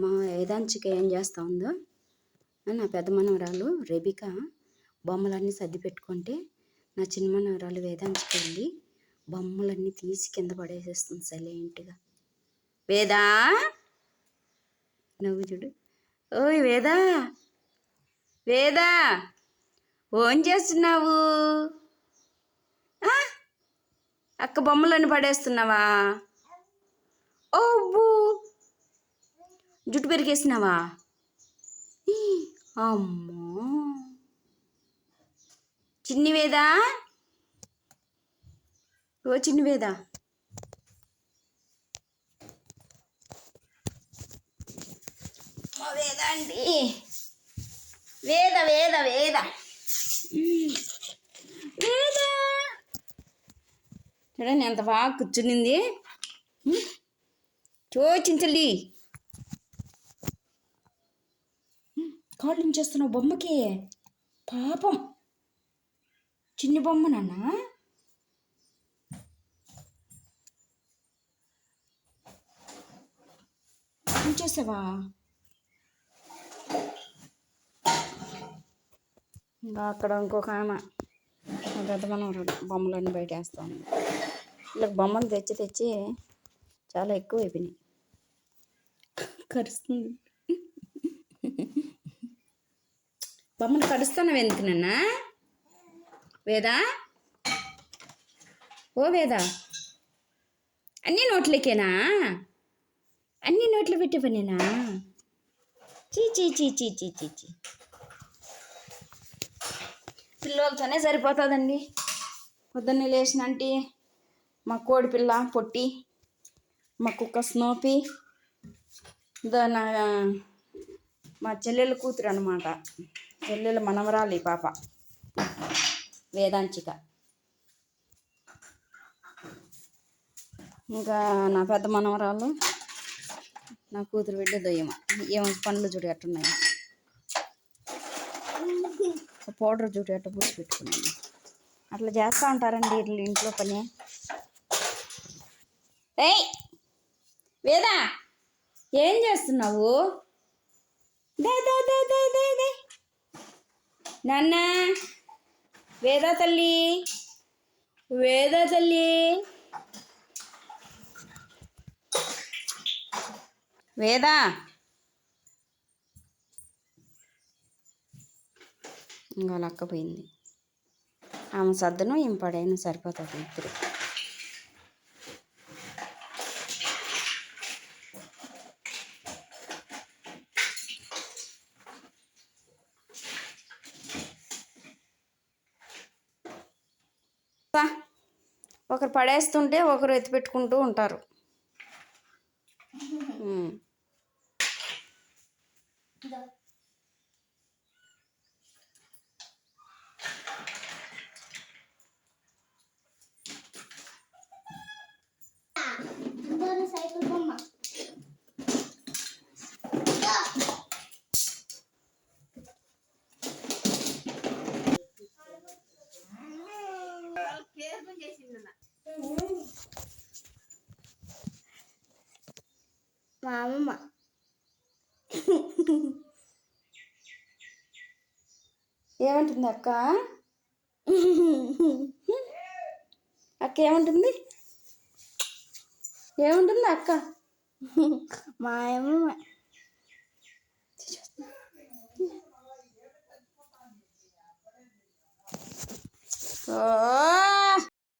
మా వేదాంచిక ఏం చేస్తూ ఉందో నా పెద్ద మనవరాలు రెబిక బొమ్మలన్నీ సర్ది పెట్టుకుంటే నా చిన్న మనవరాలు వేదాంచిక వెళ్ళి బొమ్మలన్నీ తీసి కింద పడేసేస్తుంది సైలెంట్గా. వేదా? నవ్వు చూడు. ఓయ్ వేదా? వేదా? ఓన్ చేస్తున్నావు? అక్క బొమ్మలన్నీ పడేస్తున్నావా? ఓ జుట్టు పెరిగేసినావా? అమ్మో. చిన్ని వేదా? ఓ చిన్నివేదా మా వేద అండి? వేద వేద వేద. వేద. చూడండి ఎంత బాగా కూర్చునింది. చోచించలి కాళ్ళు ఉంచేస్తున్నావు బొమ్మకి పాపం. చిన్ని బొమ్మ నాన్న. ఉంచేసావా ఇంకా అక్కడ ఇంకొక ఆమె. పెద్ద మనవరాలు బొమ్మలన్నీ బయట వేస్తాను ఇలా బొమ్మలు తెచ్చి తెచ్చి చాలా ఎక్కువ అయిపోయినాయి కరుస్తుంది. బొమ్మను కరుస్తున్నావు ఎందుకు వేదా? ఓ వేదా. అన్ని నోట్లకేనా? అన్ని నోట్లు పెట్టి పనేనా చీ చీ చీ చీ చీ చీ చీ. పిల్లలతోనే సరిపోతుందండి. పొద్దున్నే లేచినంటే మా కోడి పిల్ల పొట్టి మా కుక్క స్నోపి దా నా మా చెల్లెల కూతురు అనమాట చెల్లెల మనవరాలు ఈ పాప. వేదాంచిక. ఇంకా నా పెద్ద మనవరాలు నా కూతురు బిడ్డ దొయ్యమ ఏమో పండ్లు చూడు ఎట్టున్నాయి. పౌడర్ చూడు ఎట్ట పూసి పెట్టుకున్నాను. అట్లా చేస్తూ ఉంటారండి వీళ్ళు ఇంట్లో పని. ఏయ్! వేదా! ఏం చేస్తున్నావు? దే దే దే దే దే దే. నాన్న. వేదా తల్లి. వేదా తల్లి. వేదా. ఇంకా లక్కపోయింది ఆమె సర్దను ఈమె పడైనా సరిపోతుంది ఇద్దరు. ఒకరు పడేస్తుంటే ఒకరు ఎత్తిపెట్టుకుంటూ ఉంటారు. మా అమ్మమ్మ ఏమంటుంది అక్క? అక్క ఏమంటుంది? ఏముంటుంది అక్క? మా అమ్మమ్మ ఓ!